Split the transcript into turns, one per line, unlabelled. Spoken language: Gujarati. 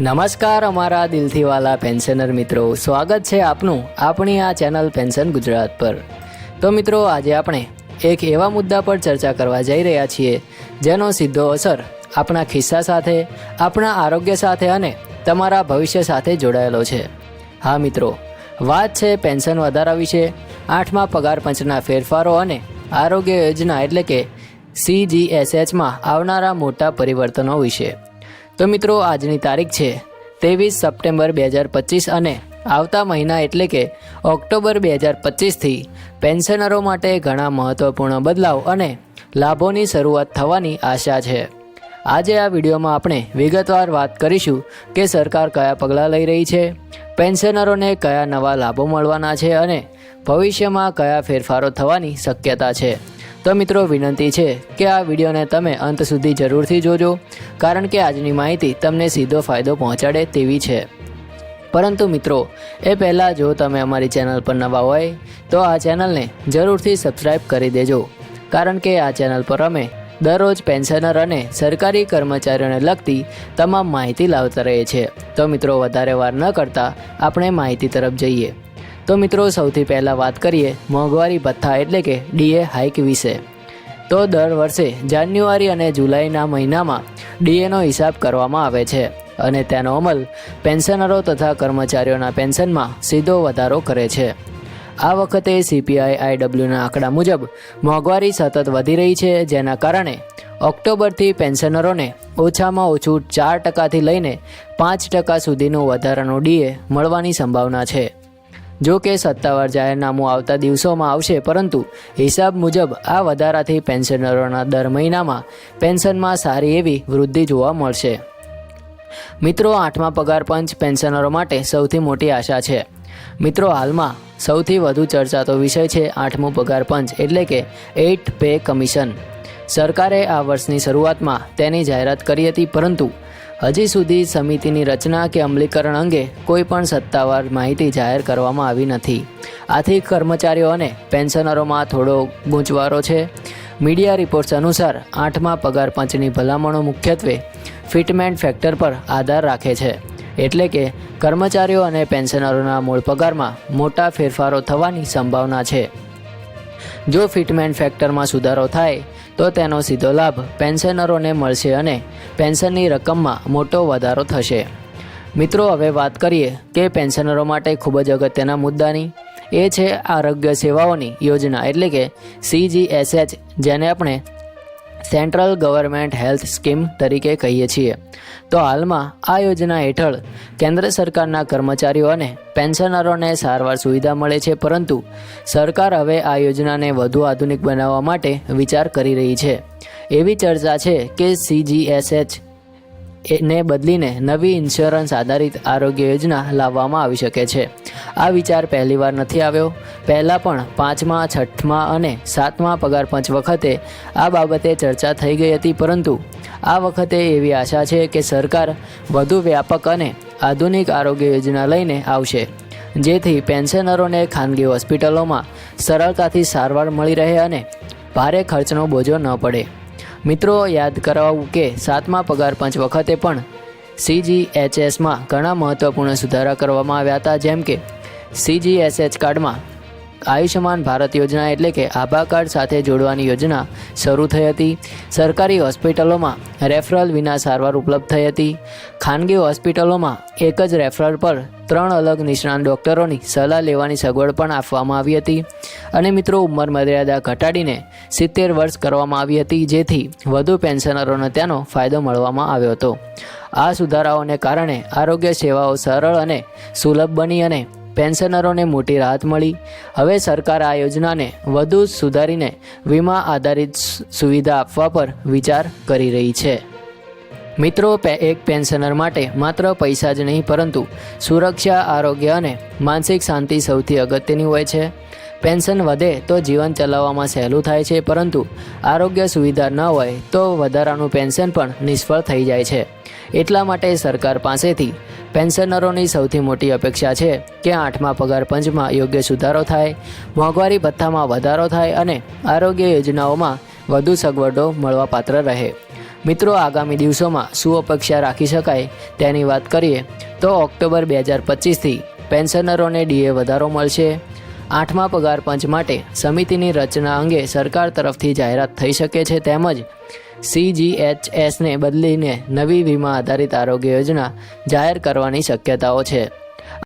નમસ્કાર અમારા દિલથી વાલા પેન્શનર મિત્રો. સ્વાગત છે આપનું આપણી આ ચેનલ પેન્શન ગુજરાત પર. તો મિત્રો, આજે આપણે એક એવા મુદ્દા પર ચર્ચા કરવા જઈ રહ્યા છીએ, જેનો સીધો અસર આપણા ખિસ્સા સાથે, આપણા આરોગ્ય સાથે અને તમારા ભવિષ્ય સાથે જોડાયેલો છે. હા મિત્રો, વાત છે પેન્શન વધારા વિશે, આઠમા પગાર પંચના ફેરફારો અને આરોગ્ય યોજના એટલે કે સીજીએસએચમાં આવનારા મોટા પરિવર્તનો વિશે. તો મિત્રો, આજની તારીખ છે ત્રેવીસ સપ્ટેમ્બર બે હજાર પચીસ અને આવતા મહિના એટલે કે ઓક્ટોબર બે હજાર પચીસથી પેન્શનરો માટે ઘણા મહત્ત્વપૂર્ણ બદલાવ અને લાભોની શરૂઆત થવાની આશા છે. આજે આ વિડીયોમાં આપણે વિગતવાર વાત કરીશું કે સરકાર કયા પગલાં લઈ રહી છે, પેન્શનરોને કયા નવા લાભો મળવાના છે અને ભવિષ્યમાં કયા ફેરફારો થવાની શક્યતા છે. તો મિત્રો, વિનંતી છે કે આ વિડીયોને તમે અંત સુધી જરૂરથી જોજો, કારણ કે આજની માહિતી તમને સીધો ફાયદો પહોંચાડે તેવી છે. પરંતુ મિત્રો, એ પહેલાં જો તમે અમારી ચેનલ પર નવા હોય, તો આ ચેનલને જરૂરથી સબસ્ક્રાઈબ કરી દેજો, કારણ કે આ ચેનલ પર અમે દરરોજ પેન્શનર અને સરકારી કર્મચારીઓને લગતી તમામ માહિતી લાવતા રહીએ છીએ. તો મિત્રો, વધારે વાર ન કરતાં આપણે માહિતી તરફ જઈએ. તો મિત્રો, સૌથી પહેલાં વાત કરીએ મોંઘવારી ભથ્થા એટલે કે ડીએ હાઇક વિશે. તો દર વર્ષે જાન્યુઆરી અને જુલાઈના મહિનામાં ડીએનો હિસાબ કરવામાં આવે છે અને તેનો અમલ પેન્શનરો તથા કર્મચારીઓના પેન્શનમાં સીધો વધારો કરે છે. આ વખતે સીપીઆઈ આઈડબ્લ્યુના આંકડા મુજબ મોંઘવારી સતત વધી રહી છે, જેના કારણે ઓક્ટોબરથી પેન્શનરોને ઓછામાં ઓછું ચાર ટકાથી લઈને પાંચ ટકા સુધીનું વધારાનું ડીએ મળવાની સંભાવના છે. જો કે સત્તાવાર જાહેરનામું આવતા દિવસોમાં આવશે, પરંતુ હિસાબ મુજબ આ વધારાથી પેન્શનરોના દર મહિનામાં પેન્શનમાં સારી એવી વૃદ્ધિ જોવા મળશે. મિત્રો, આઠમા પગાર પંચ પેન્શનરો માટે સૌથી મોટી આશા છે. મિત્રો, હાલમાં સૌથી વધુ ચર્ચાતો વિષય છે આઠમું પગાર પંચ, એટલે કે એઇટ પે કમિશન. સરકારે આ વર્ષની શરૂઆતમાં તેની જાહેરાત કરી હતી, પરંતુ હજી સુધી સમિતિની રચના કે અમલીકરણ અંગે કોઈ પણ સત્તાવાર માહિતી જાહેર કરવામાં આવી નથી. આથી કર્મચારીઓ અને પેન્શનરોમાં થોડો ગૂંચવારો છે. મીડિયા રિપોર્ટ્સ અનુસાર આઠમા પગાર પંચની ભલામણો મુખ્યત્વે ફિટમેન્ટ ફેક્ટર પર આધાર રાખે છે. એટલે કે કર્મચારીઓ અને પેન્શનરોના મૂળ પગારમાં મોટા ફેરફારો થવાની સંભાવના છે. જો ફિટમેન્ટ ફેક્ટરમાં સુધારો થાય, તો તેનો સીધો લાભ પેન્શનરોને મળશે અને પેન્શનની રકમમાં મોટો વધારો થશે. મિત્રો, હવે વાત કરીએ કે પેન્શનરો માટે ખૂબ જ અગત્યના મુદ્દાની. એ છે આરોગ્ય સેવાઓની યોજના, એટલે કે સીજીએસએચ જેને આપણે સેન્ટ્રલ ગવર્મેન્ટ હેલ્થ સ્કીમ તરીકે કહીએ છીએ. તો હાલમાં આ યોજના હેઠળ કેન્દ્ર સરકારના કર્મચારીઓ અને પેન્શનરોને સારવાર સુવિધા મળે છે, પરંતુ સરકાર હવે આ યોજનાને વધુ આધુનિક બનાવવા માટે વિચાર કરી રહી છે. એવી ચર્ચા છે કે સીજીએસએચ ને બદલીને નવી ઇન્સ્યોરન્સ આધારિત આરોગ્ય યોજના લાવવામાં આવી શકે છે. આ વિચાર પહેલીવાર નથી આવ્યો. પહેલાં પણ પાંચમા, છઠ્ઠમા અને સાતમા પગાર પંચ વખતે આ બાબતે ચર્ચા થઈ ગઈ હતી, પરંતુ આ વખતે એવી આશા છે કે સરકાર વધુ વ્યાપક અને આધુનિક આરોગ્ય યોજના લઈને આવશે, જેથી પેન્શનરોને ખાનગી હોસ્પિટલોમાં સરળતાથી સારવાર મળી રહે અને ભારે ખર્ચનો બોજો ન પડે. મિત્રો, યાદ કરાવવું કે સાતમા પગાર પંચ વખતે પણ સીજીએચએસમાં ઘણા મહત્ત્વપૂર્ણ સુધારા કરવામાં આવ્યા હતા, જેમ કે સીજીએસએચ કાર્ડમાં આયુષ્યમાન ભારત યોજના એટલે કે આભા કાર્ડ સાથે જોડવાની યોજના શરૂ થઈ હતી. સરકારી હોસ્પિટલોમાં રેફરલ વિના સારવાર ઉપલબ્ધ થઈ હતી. ખાનગી હોસ્પિટલોમાં એક જ રેફરલ પર ત્રણ અલગ નિષ્ણાત ડૉક્ટરોની સલાહ લેવાની સગવડ પણ આપવામાં આવી હતી અને મિત્રો ઉંમર મર્યાદા ઘટાડીને સિત્તેર વર્ષ કરવામાં આવી હતી, જેથી વધુ પેન્શનરોને તેનો ફાયદો મળવામાં આવ્યો હતો. આ સુધારાઓને કારણે આરોગ્ય સેવાઓ સરળ અને સુલભ બની અને પેન્શનરોને મોટી રાહત મળી. હવે સરકાર આ યોજનાને વધુ સુધારીને વીમા આધારિત સુવિધા આપવા પર વિચાર કરી રહી છે. મિત્રો એક પેન્શનર માટે માત્ર પૈસા જ નહીં, પરંતુ સુરક્ષા, આરોગ્ય અને માનસિક શાંતિ સૌથી અગત્યની હોય છે. પેન્શન વધે તો જીવન ચલાવવામાં સહેલું થાય છે, પરંતુ આરોગ્ય સુવિધા ન હોય તો વધારાનું પેન્શન પણ નિષ્ફળ થઈ જાય છે. એટલા માટે સરકાર પાસેથી પેન્શનરોની સૌથી મોટી અપેક્ષા છે કે આઠમા પગાર પંચમાં યોગ્ય સુધારો થાય, મોંઘવારી ભથ્થામાં વધારો થાય અને આરોગ્ય યોજનાઓમાં વધુ સગવડો મળવાપાત્ર રહે. મિત્રો, આગામી દિવસોમાં શું અપેક્ષા રાખી શકાય તેની વાત કરીએ તો ઓક્ટોબર બે હજાર પચીસથી પેન્શનરોને ડીએ વધારો મળશે. આઠમા પગાર પંચ માટે સમિતિની રચના અંગે સરકાર તરફથી જાહેરાત થઈ શકે છે તેમજ સીજીએચએસને બદલીને નવી વીમા આધારિત આરોગ્ય યોજના જાહેર કરવાની શક્યતાઓ છે.